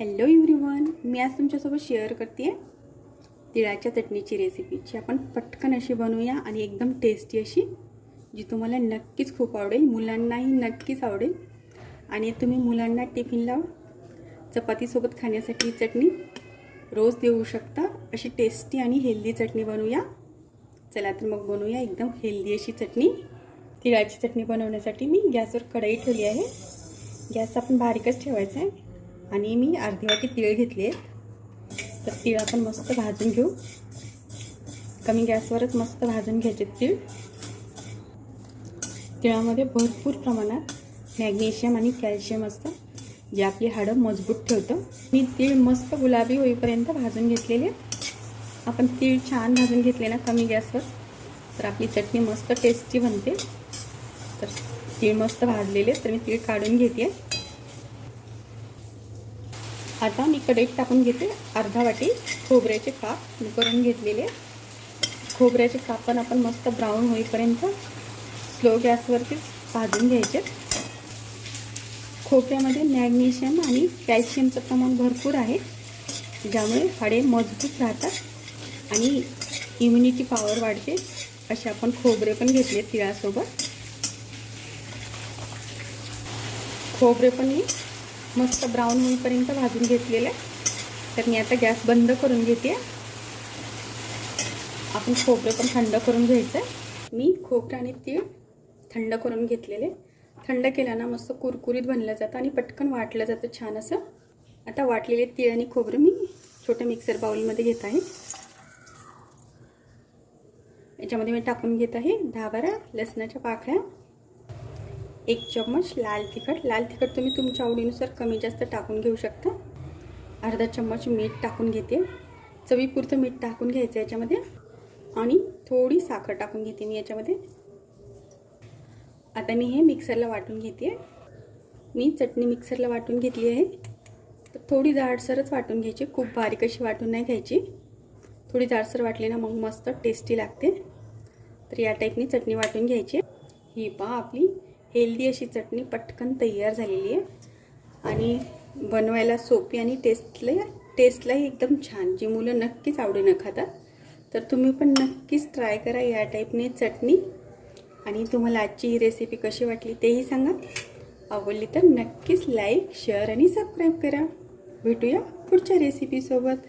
Hello everyone मी आज तुमच्यासोबत share करते तिळाच्या चटणीची रेसिपी जी आपण पटकन अशी बनवूया आणि एकदम टेस्टी अशी जी तुम्हाला नक्कीच खूप आवडेल मुलांनाही नक्कीच आवडेल. आणि तुम्ही मुलांना टिफिनला चपातीसोबत खाण्यासाठी चटणी रोज देऊ शकता. अशी टेस्टी आणि हेल्दी चटणी बनवूया. चला तर मग बनवूया एकदम हेल्दी अशी चटणी. तिळाची चटणी बनवण्यासाठी मी गॅसवर कढई ठेवली आहे. गॅस आपण बारीकच ठेवायचा आहे. आणि मी अर्धी वाटी तीळ घेतली आहेत तर तीळ आपण मस्त भाजून घेऊ. कमी गॅसवरच मस्त भाजून घ्यायचे तीळ. तिळामध्ये भरपूर प्रमाणात मॅग्नेशियम आणि कॅल्शियम असतं जे आपली हाडं मजबूत ठेवतं. मी तीळ मस्त गुलाबी होईपर्यंत भाजून घेतलेले आपण तीळ छान भाजून घेतले ना कमी गॅसवर तर आपली चटणी मस्त टेस्टी बनते. तर तीळ मस्त भाजलेले तर मी तीळ काढून घेते. आता मी कढईत टाकून घेते. अर्धा वाटी खोबऱ्याचे काप मी करून घेतलेले. खोबऱ्याचे काप पण आपण मस्त ब्राऊन होईपर्यंत स्लो गॅसवरतीच भाजून घ्यायचे. खोबऱ्यामध्ये मॅग्नेशियम आणि कॅल्शियमचं प्रमाण भरपूर आहे. ज्यामुळे हाडे मजबूत राहतात आणि इम्युनिटी पॉवर वाढते. असे आपण खोबरे पण घेतले तिळासोबत. खोबरे पण मी मस्त ब्राऊन होईपर्यंत भाजून घेतलेले तर मी आता गॅस बंद करून घेते. आपण खोबरं पण थंड करून घ्यायचं आहे मी खोबरं आणि तीळ थंड करून घेतलेले थंड केल्यानं मस्त कुरकुरीत बनलं जातं आणि पटकन वाटलं जातं छान असं. आता वाटलेले तीळ आणि खोबरं मी छोट्या मिक्सर बाउलमध्ये घेत आहे. याच्यामध्ये मी टाकून घेत आहे दहा बारा लसणाच्या पाकळ्या. एक चम्मच लाल तिखट. लाल तिखट तुम्ही तुमच्या आवडीनुसार कमी जास्त टाकून घेऊ शकता. अर्धा चम्मच मीठ टाकून घेते. चवीपुरतं मीठ टाकून घ्यायचं याच्यामध्ये. आणि थोडी साखर टाकून घेते मी याच्यामध्ये. आता मी हे मिक्सरला वाटून घेते. मी चटणी मिक्सरला वाटून घेतली आहे. तर थोडी जाडसरच वाटून घ्यायची. खूप बारीक अशी वाटून नाही घ्यायची. थोडी जाडसर वाटली ना मग मस्त टेस्टी लागते. तर या टाईपनी चटणी वाटून घ्यायची. ही पहा आपली हेल्दी अशी चटणी पटकन तयार झालेली आहे. आणि बनवायला सोपी आणि टेस्टला टेस्टलाही एकदम छान. जी मुलं नक्कीच आवडीनं खातात तर तुम्ही पण नक्कीच ट्राय करा या टाईपने चटणी. आणि तुम्हाला आजची ही रेसिपी कशी वाटली तेही सांगा. आवडली तर नक्कीच लाईक शेअर आणि सबस्क्राईब करा. भेटूया पुढच्या रेसिपीसोबत